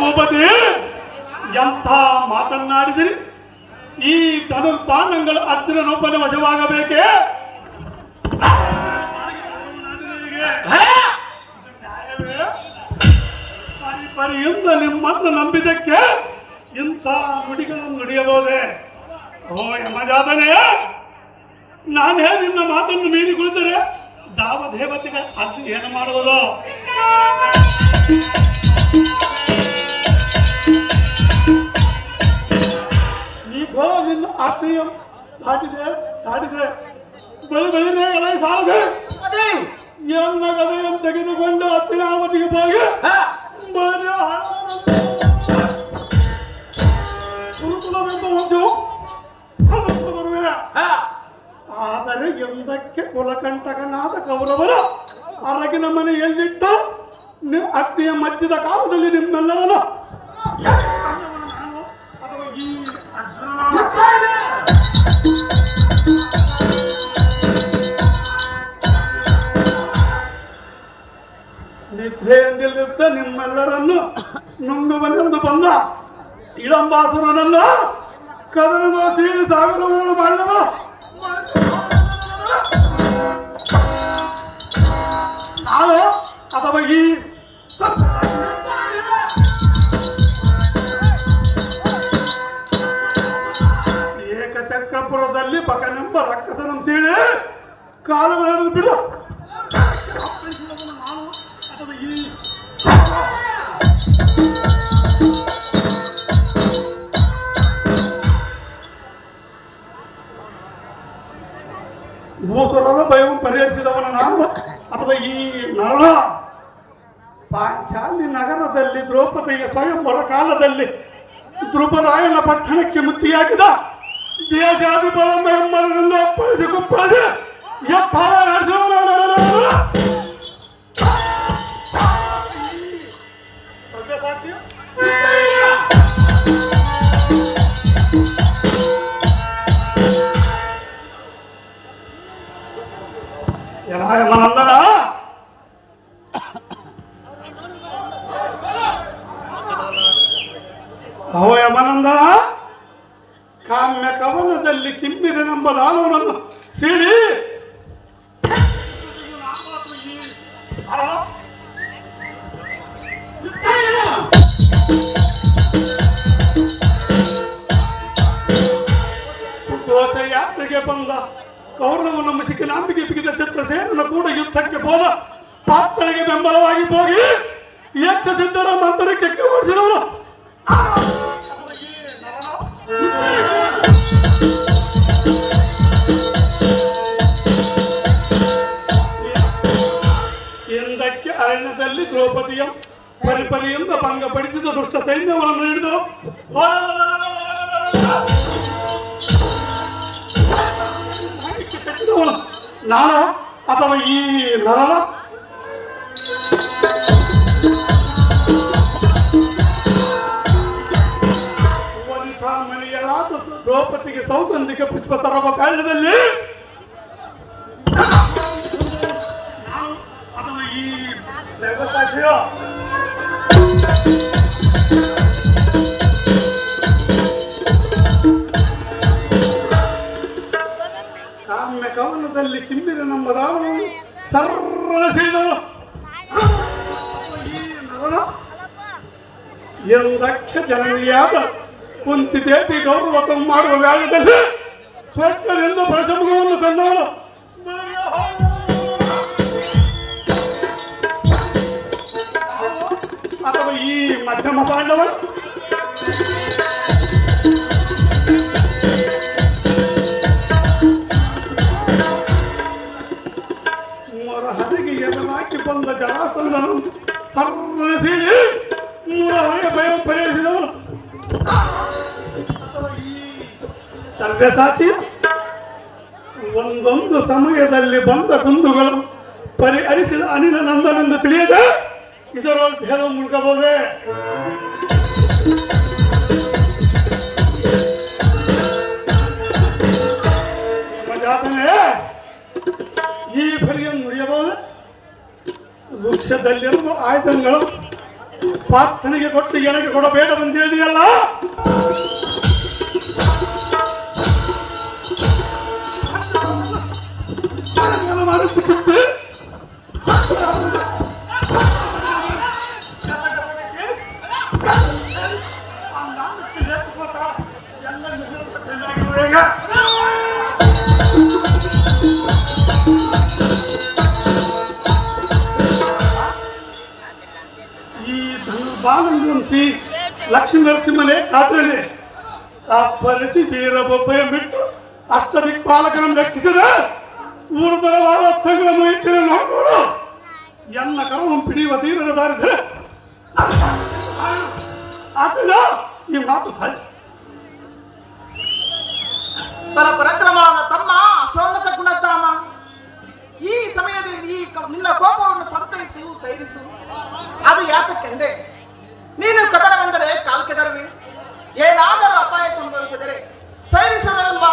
ಭೂಪತಿ, ಎಂಥ ಮಾತನ್ನಾಡಿದಿರಿ? ಈ ಧನುರ್ಬಾಣಗಳು ಅರ್ಜುನನೊಬ್ಬನ ವಶವಾಗಬೇಕೆ ಪರಿಯಿಂದ ನಿಮ್ಮನ್ನು ನಂಬಿದಕ್ಕೆ ಇಂಥ ನುಡಿಗಳನ್ನು ನುಡಿಯಬಹುದೇ? ಓ ಯಮಜಾತನೇ ನಾನೇ ನಿನ್ನ ಮಾತನ್ನು ಮೀರಿ ಕುಳಿತರೆ ದಾವ ದೇವತೆಗೆ ಅದು ಏನು ಮಾಡುವುದು? ನಿನ್ನ ಆತ್ಮೀಯ ದಾಟಿದೆ ದಾಟಿದೆ. ಬಳಿ ಬಳಿನೇ ಎಲೆ ಸಾಲದೆ ಎಲ್ಲ ಗದೆಯನ್ನು ತೆಗೆದುಕೊಂಡು ಹತ್ತಿನಾವತಿಗೆ ಹೋಗಿ ಗುರುಕುಲವೆಂಬ ಒಂದು ಸಮಸ್ಯೆ ಬರುವೆ ಆದರೆ ಎಂದಕ್ಕೆ ಕುಲಕಂಟಕನಾದ ಕೌರವರು ಅರಗಿನ ಮನೆಯಲ್ಲಿಟ್ಟು ನಿಮ್ಮ ಅಗ್ನಿಯ ಮಚ್ಚಿದ ಕಾಲದಲ್ಲಿ ನಿಮ್ಮೆಲ್ಲರನ್ನು ನಿದ್ರೆಯಲ್ಲಿದ್ದ ನಿಮ್ಮೆಲ್ಲರನ್ನು ನುಂಗುವನೆಂದು ಬಂದ ಇಳಂಬಾಸುರನನ್ನ ಕದನ ಸೀಳಿ ಸಾಗರ ಮಾಡಿದವ. ನಾನು ಅಥವಾ ಈ ಏಕಚಕ್ರಪುರದಲ್ಲಿ ಪಕನೆಂಬ ರಕ್ಕಸನ ಸೀಳೆ ಕಾಲು ಹಿಡಿದು ಬಿಡು. ಭೂಸುರರ ಭಯವನ್ನು ಪರಿಹರಿಸಿದವನ ನಾನು ಅಥವಾ ಈ ನರ ಪಾಂಚಾಲಿ ನಗರದಲ್ಲಿ ದ್ರೌಪದಿಯ ಸ್ವಯಂವರ ಕಾಲದಲ್ಲಿ ಧ್ರುವರಾಯನ ಪಟ್ಟಣಕ್ಕೆ ಮುತ್ತಿಯಾಗಿದ ದೇಶಾಧಿಪರ ಎಂಬರದಿಂದ ಕುಪ್ಪಳಿಸಿ ಎಪ್ಪ ನಡೆಸುವವನ ಅವಯ ಮನಂದರ ಕಾಮ್ಯ ಕವನದಲ್ಲಿ ಕಿಮ್ಮಿರನೆಂಬ ದಾನವನನ್ನು ಸೀಳಿ. ಯಾತ್ರೆಗೆ ಬಂದ ಕೌರವನ ಮುಸಿಕೆ ನಂಬಿಕೆ ಬಿಗಿದ ಚಿತ್ರಸೇನನ ಕೂಡ ಯುದ್ಧಕ್ಕೆ ಹೋದ ಪಾತ್ರರಿಗೆ ಬೆಂಬಲವಾಗಿ ಹೋಗಿ ಯಕ್ಷ ಸಿದ್ಧರ ಮಂತ್ರಕ್ಕೆ ಓಡಿಸಿದವರು ಎಂದಕ್ಕೆ ಅರಣ್ಯದಲ್ಲಿ ದ್ರೌಪದಿಯ ಪರಿಪರಿಯಿಂದ ಭಂಗಪಡಿಸಿದ ದುಷ್ಟ ಸೈನ್ಯವನ್ನು ಹಿಡಿದು ನಾನು ಅಥವಾ ಈ ನರನ? ಮನೆಯಲಾದ ದ್ರೌಪದಿಗೆ ಸೌಗಂಧಿಕ ಪುಷ್ಪ ತರವ ಕಾರ್ಯದಲ್ಲಿ ನಾನು ಅಥವಾ ಈ ಜಗತ್ತಾಶಿಯೋ ಕಾಮ್ಯ ಕವನದಲ್ಲಿ ಕಿಮ್ಮಿರ ನಮ್ಮ ರಾಮನು ಸರ್ರ ಸಿಡಿದನು ಎಂದಕ್ಕೆ ಜನನಿಯಾದ ಕುಂತಿ ದೇವಿ ಗೌರವ ಮಾಡುವ ವ್ಯಾಗದಲ್ಲಿ ಸ್ವರ್ಗದಿಂದ ಪ್ರಸಮುಖವನ್ನು ತಂದವಳು. ಅಥವಾ ಈ ಮಧ್ಯಮ ಪಾಂಡವರು ಜರಾಸಂದನು ಸರ್ರ ಸೀಳಿ ಮೂರ ಭಯ ಪರಿಹರಿಸಿದವನು ಅಥವಾ ಒಂದೊಂದು ಸಮಯದಲ್ಲಿ ಬಂದ ಕುಂದುಗಳು ಪರಿಹರಿಸಿದ ಅನಿಲ ನಂದನೆಂದು ತಿಳಿಯದೆ ಇದರ ಭೇದ ಮುಳುಗಬಹುದೇ? ಈ ಬಳಿಯನ್ನು ನುಡಿಯಬಹುದು? ವೃಕ್ಷದಲ್ಲಿರುವ ಆಯುಧಗಳು ಪಾರ್ಥನಿಗೆ ಕೊಟ್ಟು ಎನಗೆ ಕೊಡಬೇಡ ಬಂದಿದೆಯಲ್ಲ ಈ ಬಾಲಂಗುಂಸಿ ಲಕ್ಷ್ಮೀ ನರಸಿಂಹನೇ ಖಾತ್ರಲ್ಲಿ ತೀರ ವೀರಬೊಬ್ಬೆಯ ಬಿಟ್ಟು ಅಷ್ಟದಿಕ್ಪಾಲಕರನ್ನು ಲೆಕ್ಕಿಸಿದ ಬರವಾದ ಅರ್ಥಗಳ ಮುಗಿತಿನ ನೋಡ್ಬೋದು ಎನ್ನ ಕರವನ್ನು ಪಿಡಿಯುವ ತೀರದ ದಾರಿದ್ರೆ ಆತದ ಈ ಮಾತು ಸಾಧ್ಯ. ಪರಾಕ್ರಮವಾದ ತಮ್ಮ ಸೋಮಕ ಗುಣಧಾಮ. ಈ ಸಮಯದಲ್ಲಿ ಈ ನಿನ್ನ ಕೋಪವನ್ನು ಸಂತೈಸು ಸೈರಿಸು ಏನಾದರೂ ಅಪಾಯ ಸಂಭವಿಸಿದರೆ ಸೈನಿಸವೆಲ್ಲ